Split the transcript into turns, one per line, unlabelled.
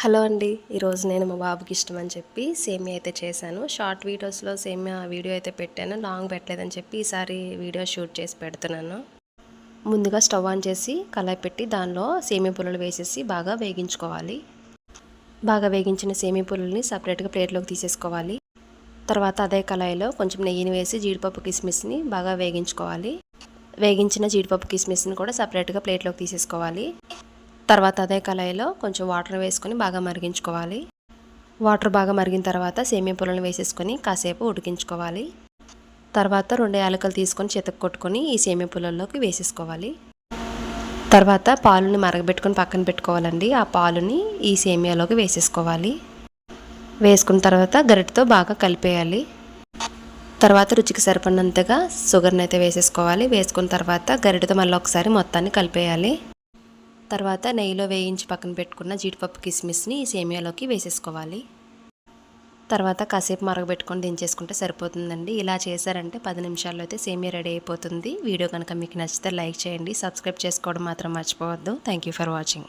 Hello అండి. ఈరోజు నేను మా బాబుకి ఇష్టం అని చెప్పి సేమియా అయితే చేశాను. షార్ట్ వీడియోస్లో సేమియా వీడియో అయితే పెట్టాను. లాంగ్ పెట్టలేదని చెప్పి ఈసారి వీడియో షూట్ చేసి పెడుతున్నాను. ముందుగా స్టవ్ ఆన్ చేసి కళాయి పెట్టి దానిలో సేమియా పుల్లలు వేసేసి బాగా వేగించుకోవాలి. బాగా వేగించిన సేమియా పుల్లల్ని సపరేట్గా ప్లేట్లోకి తీసేసుకోవాలి. తర్వాత అదే కళాయిలో కొంచెం నెయ్యిని వేసి జీడిపప్పు కిస్మిస్ని బాగా వేగించుకోవాలి. వేగించిన జీడిపప్పు కిస్మిస్ని కూడా సపరేట్గా ప్లేట్లోకి తీసేసుకోవాలి. తర్వాత అదే కళాయిలో కొంచెం వాటర్ వేసుకొని బాగా మరిగించుకోవాలి. వాటర్ బాగా మరిగిన తర్వాత సేమియా పుల్లలు వేసేసుకొని కాసేపు ఉడికించుకోవాలి. తర్వాత రెండు యాలకలు తీసుకొని చేతకు కొట్టుకొని ఈ సేమియా పుల్లల్లోకి వేసేసుకోవాలి. తర్వాత పాలుని మరగబెట్టుకొని పక్కన పెట్టుకోవాలండి. ఆ పాలుని ఈ సేమియాలోకి వేసేసుకోవాలి. వేసుకున్న తర్వాత గరిటతో బాగా కలిపేయాలి. తర్వాత రుచికి సరిపడినంతగా షుగర్ని అయితే వేసేసుకోవాలి. వేసుకున్న తర్వాత గరిటతో మళ్ళీ ఒకసారి మొత్తాన్ని కలిపేయాలి. తర్వాత నెయ్యిలో వేయించి పక్కన పెట్టుకున్న జీడిపప్పు కిస్మిస్ని సేమియాలోకి వేసేసుకోవాలి. తర్వాత కాసేపు మరగబెట్టుకొని దించేసుకుంటే సరిపోతుందండి. ఇలా చేశారంటే పది నిమిషాల్లో అయితే సేమియా రెడీ అయిపోతుంది. వీడియో కనుక మీకు నచ్చితే లైక్ చేయండి. సబ్స్క్రైబ్ చేసుకోవడం మాత్రం మర్చిపోవద్దు. Thank you for watching